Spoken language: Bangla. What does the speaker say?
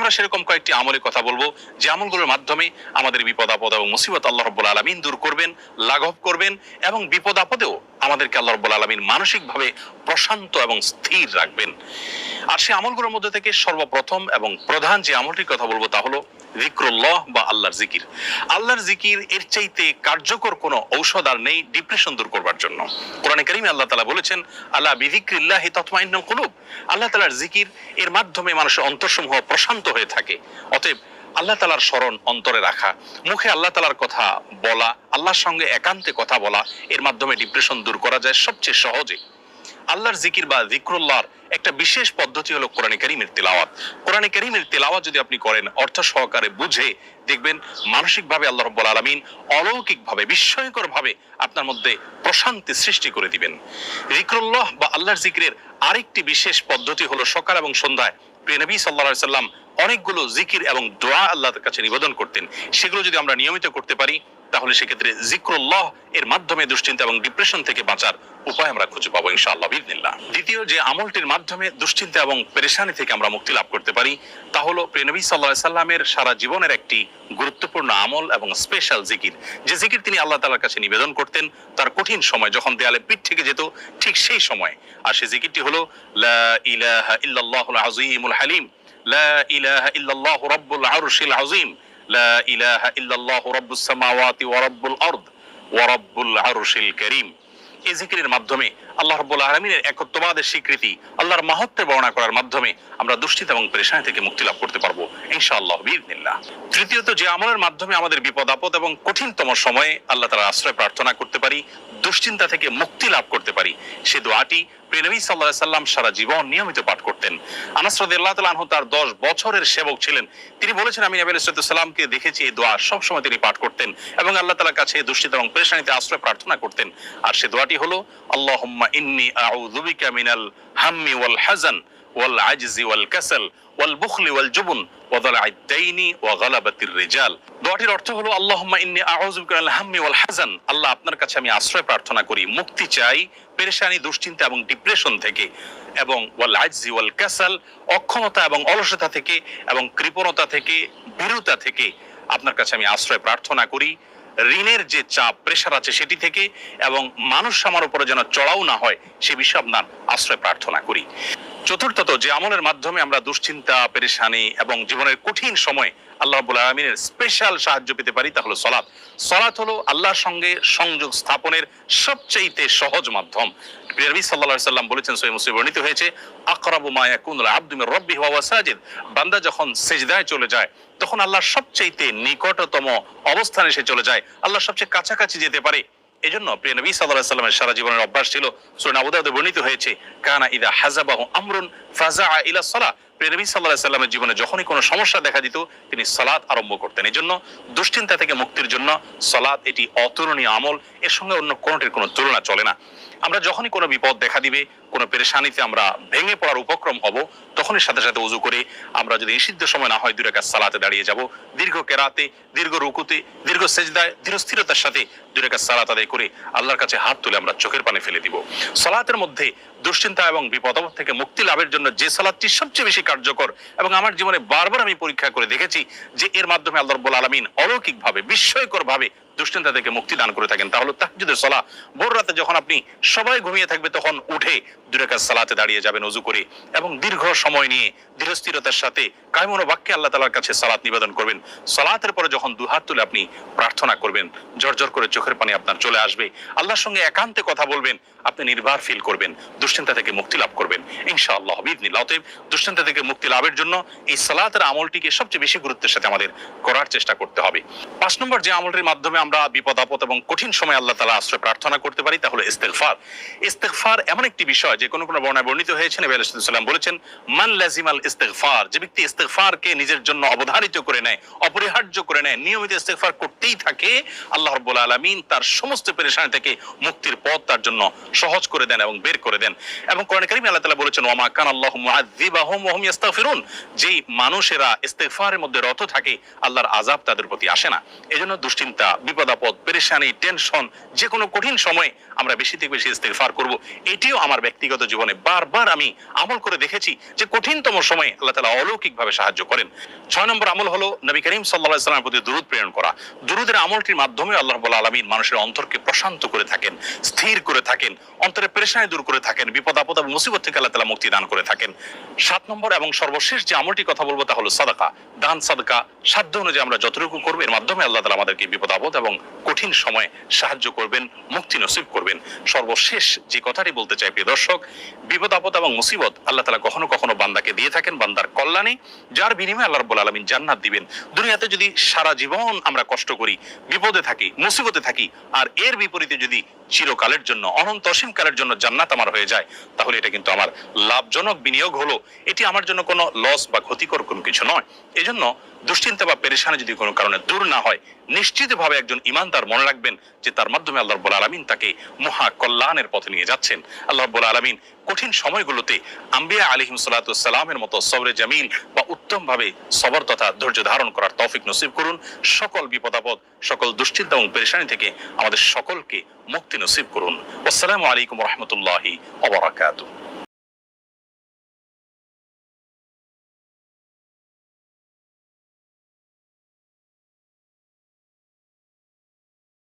আমরা সেরকম কয়েকটি আমলের কথা বলব, যে আমলগুলোর মাধ্যমে আমাদের বিপদ, আপদ এবং মুসিবত আল্লাহ রব্বুল আলমিন দূর করবেন, লাঘব করবেন এবং বিপদ, আপদেও আমাদেরকে আল্লাহ রব্বুল আলমিন মানসিকভাবে প্রশান্ত এবং স্থির রাখবেন। আর সেই আমলগুলোর মধ্যে থেকে সর্বপ্রথম এবং প্রধান যে আমলটির কথা বলব তা হলো জিক্রুল্লাহ বা আল্লাহর জিকির। আল্লাহর জিকির এর চাইতে কার্যকর কোনো ঔষধ আর নেই ডিপ্রেশন দূর করবার জন্য। কোরআনে আল্লাহ তালা বলেছেন আল্লাহ আল্লাহ তালার জিকির এর মাধ্যমে মানুষের অন্তরসমূহ প্রশান্ত হয়ে থাকে। অতএব আল্লাহ তালার স্মরণ অন্তরে রাখা, মুখে আল্লাহ তালার কথা বলা, আল্লাহর সঙ্গে একান্তে কথা বলা, এর মাধ্যমে ডিপ্রেশন দূর করা যায় সবচেয়ে সহজে। আল্লাহর জিকির বা জিক্রুল্লাহর একটা বিশেষ পদ্ধতি হলো কোরআনে কারিমের তেলাওয়াত। কোরআনে কারিমের তেলাওয়াত যদি আপনি করেন, অর্থ সহকারে বুঝে দেখবেন মানসিকভাবে আল্লাহ রব্বুল আলমিন অলৌকিকভাবে, বিস্ময়করভাবে আপনার মধ্যে প্রশান্তি সৃষ্টি করে দিবেন। জিক্রুল্লাহ বা আল্লাহর জিকিরের আরেকটি বিশেষ পদ্ধতি হলো সকাল এবং সন্ধ্যায় প্রিয় নবী সাল্লাহ সাল্লাম অনেকগুলো জিকির এবং দোয়া আল্লাহর কাছে নিবেদন করতেন। সেগুলো যদি আমরা নিয়মিত করতে পারি তাহলে সেক্ষেত্রে জিক্রুল্লাহ এর মাধ্যমে দুশ্চিন্তা এবং ডিপ্রেশন থেকে বাঁচার উপায় আমরা খুঁজে পাবো ইনশাআল্লাহ বিদিনিল্লাহ দ্বিতীয় যে আমলটির মাধ্যমে দুশ্চিন্তা এবং পেরেশানি থেকে আমরা মুক্তি লাভ করতে পারি, তা হলো প্রেনবী সাল্লাহ সাল্লামের সারা জীবনের একটি গুরুত্বপূর্ণ আমল এবং স্পেশাল জিকির যে জিকির তিনি আল্লাহ তালার কাছে নিবেদন করতেন, তার কঠিন সময় যখন দেয়ালে পিঠ থেকে যেত, ঠিক সেই সময়। আর সেই জিকিরটি হলো, লা ইলাহা ইল্লাল্লাহুল আজিমুল হালিম, লা ইলাহা ইল্লাল্লাহু রাব্বুল আরশিল আযীম। لا إله إلا الله رب السماوات ورب الأرض ورب العرش الكريم এই জিকিরের মাধ্যমে আল্লাহ রব্বুল আলমিনের একত্ববাদের স্বীকৃতি, আল্লাহর মাহত্বের বর্ণনা করার মাধ্যমে আমরা দুশ্চিন্তা এবং পেরেশানি থেকে মুক্তি লাভ করতে পারব, ইনশাআল্লাহ বিদিনিল্লাহ তৃতীয়ত, যে আমলের মাধ্যমে আমাদের বিপদ, আপদ এবং কঠিনতম সময়ে আল্লাহ তাআলার আশ্রয় প্রার্থনা করতে পারি, দুশ্চিন্তা থেকে মুক্তি লাভ করতে পারি, সে দোয়াটি প্রেনবী সাল্লাহ সাল্লাম সারা জীবন নিয়মিত পাঠ করতেন। আনাস রাদিয়াল্লাহু তাআলা আনহু তার 10 বছরের সেবক ছিলেন। তিনি বলেছেন, আমি নবী সালামকে দেখেছি, এই দোয়া সব সময় তিনি পাঠ করতেন এবং আল্লাহ তাআলার কাছে দুশ্চিন্তা এবং পেরেশানিতে আশ্রয় প্রার্থনা করতেন। আর সে দোয়াটি হলো, আল্লাহুম্মা ইন্নী আউযু বিকা মিনাল হাম্মি ওয়াল ওয়াল আজজি ওয়াল কাসাল ওয়াল বুখলি ওয়াল জুবন ওয়া গালাবাতির রিজাল দোয়াটির অর্থ হলো, আল্লাহুম্মা ইন্নী আউযু বিকা মিনাল হাম্মি ওয়াল আল্লাহ আপনার কাছে আমি আশ্রয় প্রার্থনা করি, মুক্তি চাই পেরেশানি, দুশ্চিন্তা এবং ডিপ্রেশন থেকে, এবং ওয়াল আজজি ওয়াল কাসাল অক্ষমতা এবং অলসতা থেকে, এবং কৃপণতা থেকে ভীরুতা থেকে আপনার কাছে আমি আশ্রয় প্রার্থনা করি। ঋণের যে চাপ প্রেশার আছে সেটি থেকে এবং মানুষ আমার উপরে যেন চড়াও না হয়, সে বিষয়ে আপনার আশ্রয় প্রার্থনা করি। চতুর্থত, যে আমলের মাধ্যমে আমরা দুশ্চিন্তা, পেরেশানি এবং জীবনের কঠিন সময় আল্লাহ রাব্বুল আলমিনের স্পেশাল সাহায্য পেতে পারি, তা হলো সলাৎ। সলাৎ হলো আল্লাহর সঙ্গে সংযোগ স্থাপনের সবচেয়েতে সহজ মাধ্যম। আল্লাহর সবচাইতে নিকটতম অবস্থানে সে চলে যায়। আল্লাহ সবচেয়ে কাছাকাছি যেতে পারে। এজন্য প্রিয় নবী সাল্লামের সারা জীবনের অভ্যাস ছিল সুরেন আবু বর্ণিত হয়েছে, কানা ইদা হাজাবাহু আমরুন ফাজা ইলা সাল্লাল্লাহু আলাইহি সাল্লামের জীবনে যখনই কোনো সমস্যা দেখা দিত, তিনি সালাত আরম্ভ করতেন। এজন্য দুশ্চিন্তা থেকে মুক্তির জন্য সালাত এটি অতুলনীয় আমল। এর সঙ্গে অন্য কোনোটির কোনো তুলনা চলে না। আমরা যখনই কোনো বিপদ দেখা দিবে, কোনো পেরেশানিতে আমরা ভেঙে পড়ার উপক্রম হব, তখনই সাথে সাথে উজু করে আমরা যদি নিষিদ্ধ সময় না হয় দুই রেখা সালাতে দাঁড়িয়ে যাব। দীর্ঘ কেরাতে, দীর্ঘ রুকুতে, দীর্ঘ সেজদায় দৃঢ় স্থিরতার সাথে দুই রেখা সালাত আদায় করে আল্লাহর কাছে হাত তুলে আমরা চোখের পানে ফেলে দিব। সালাতের মধ্যে দুশ্চিন্তা এবং বিপদ থেকে মুক্তি লাভের জন্য যে সালাদটি সবচেয়ে বেশি কার্যকর। এবং আমার জীবনে বারবার আমি পরীক্ষা করে দেখেছি যে এর মাধ্যমে আল্লাহ রব্বুল আলমিন অলৌকিকভাবে, বিস্ময়করভাবে দুশ্চিন্তা থেকে মুক্তি দান করে থাকেন। তাহলে তাহজুদের সলা ভোর রাতে যখন আপনি সবাই ঘুমিয়ে থাকবে, তখন উঠে দুরেকার সালাতে দাঁড়িয়ে যাবেন অজু করে এবং দীর্ঘ সময় নিয়ে ধীরস্থিরতার সাথে কায়মনো বাক্যে আল্লাহ তালার কাছে সালাত নিবেদন করবেন। সালাতের পরে যখন দুহাত তুলে আপনি প্রার্থনা করবেন জর্জর করে চোখের পানি আপনার চলে আসবে। আল্লাহর সঙ্গে একান্তে কথা বলবেন, আপনি নির্ভার ফিল করবেন, দুশ্চিন্তা থেকে মুক্তি লাভ করবেন। ইনশাআল্লাহ বিদিনিল্লাহ অতএব দুশ্চিন্তা থেকে মুক্তি লাভের জন্য এই সালাতের আমলটিকে সবচেয়ে বেশি গুরুত্বের সাথে আমাদের করার চেষ্টা করতে হবে। পাঁচ নম্বর যে আমলটির মাধ্যমে আমরা বিপদ, আপদ এবং কঠিন সময় আল্লাহ তালা আশ্রয় প্রার্থনা করতে পারি তা হলো ইস্তেগফার। ইস্তেগফার এমন একটি বিষয়, যে কোনো কোনো বর্ণায় বর্ণিত হয়েছে, নবী আলাইহিস বলেছেন, মান লাজিমাল ইস্তেগফার যে ব্যক্তি ইস্তেগফারকে নিজের জন্য অবধারিত করে নেয়, অপরিহার্য করে নেয়, নিয়মিত ইস্তেগফার করতেই থাকে, আল্লাহ রাব্বুল আলামিন তার সমস্ত পেরেশানি থেকে মুক্তির পথ তার জন্য সহজ করে দেন এবং বের করে দেন। এবং কোরআন কারিমে আল্লাহ তালা বলেছেন, ওয়া মা কান আল্লাহু মুআযযিবাহুম ওয়া হুম ইস্তাগফিরুন যেই মানুষেরা ইস্তেগফারের মধ্যে রত থাকে, আল্লাহর আযাব তাদের প্রতি আসে না। এজন্য দুশ্চিন্তা বিপদাপদ, পেরেশানি টেনশন যে কোনো কঠিন সময়ে আমরা বেশি থেকে বেশি ইস্তেগফার করব। এটিও আমার ব্যক্তিগত জীবনে বারবার আমি আমল করে দেখেছি যে কঠিনতম সময়ে আল্লাহ তালা অলৌকিকভাবে সাহায্য করেন। ছয় নম্বর আমল হলো নবী করিম সাল্লাহ সাল্লামের প্রতি দুরুদ প্রেরণ করা। দুরুদের আমলটির মাধ্যমে আল্লাহ রব্বুল আলমিন মানুষের অন্তরকে প্রশান্ত করে থাকেন, স্থির করে থাকেন, অন্তরে পেরেশানি দূর করে থাকেন বিপদ আপদ এবং মুসিবত থেকে আল্লাহ তালা মুক্তি দান করে থাকেন। সাত নম্বর এবং সর্বশেষ যে আমলটি কথা বলব তা হলো সাদাকা। দান, সাদকা, সাধ্য অনুযায়ী আমরা যতটুকু করব, এর মাধ্যমে আল্লাহ তালা আমাদেরকে বিপদ, আপদ এবং কঠিন সময়ে সাহায্য করবেন, মুক্তি নসিব করবেন। সর্বশেষ যে কথাটি বলতে চাই, প্রিয় দর্শক, বিপদ, আপদ এবং মুসিবত আল্লাহ তালা কখনো কখনো বান্দাকে দিয়ে থাকেন, বান্দার কল্যাণে, যার বিনিময়ে আল্লাহ রব্বুল আলমিন জান্নাত দিবেন। দুনিয়াতে যদি সারা জীবন আমরা কষ্ট করি, বিপদে থাকি, মুসিবতে থাকি, আর এর বিপরীতে যদি চিরকালের জন্য, অনন্ত অসীম কালের জন্য জান্নাত আমার হয়ে যায়, তাহলে এটা কিন্তু আমার লাভজনক বিনিয়োগ হলো। এটি আমার জন্য কোনো লস বা ক্ষতিকর কোনো কিছু নয়। এজন্য দুশ্চিন্তা বা পেরেশানি যদি কোনো কারণে দূর না হয়, নিশ্চিতভাবে একজন ইমানদার মনে রাখবেন যে তার মাধ্যমে আল্লাহ রব্বুল আলমিন তাকে মহা কল্যাণের পথে নিয়ে যাচ্ছেন। আল্লাহ রব্বুল আলমিন কঠিন সময়গুলোতে আম্বিয়া আলিহিম সালাতামের মতো সবরে জামিল বা উত্তম ভাবে সবর তথা ধৈর্য ধারণ করার তৌফিক নসিব করুন। সকল বিপদাপদ সকল দুশ্চিন্তা এবং পেরেশানি থেকে আমাদের সকলকে মুক্তি নসিব করুন। আসসালামু আলাইকুম রহমতুল্লাহি অবরাকাতুহ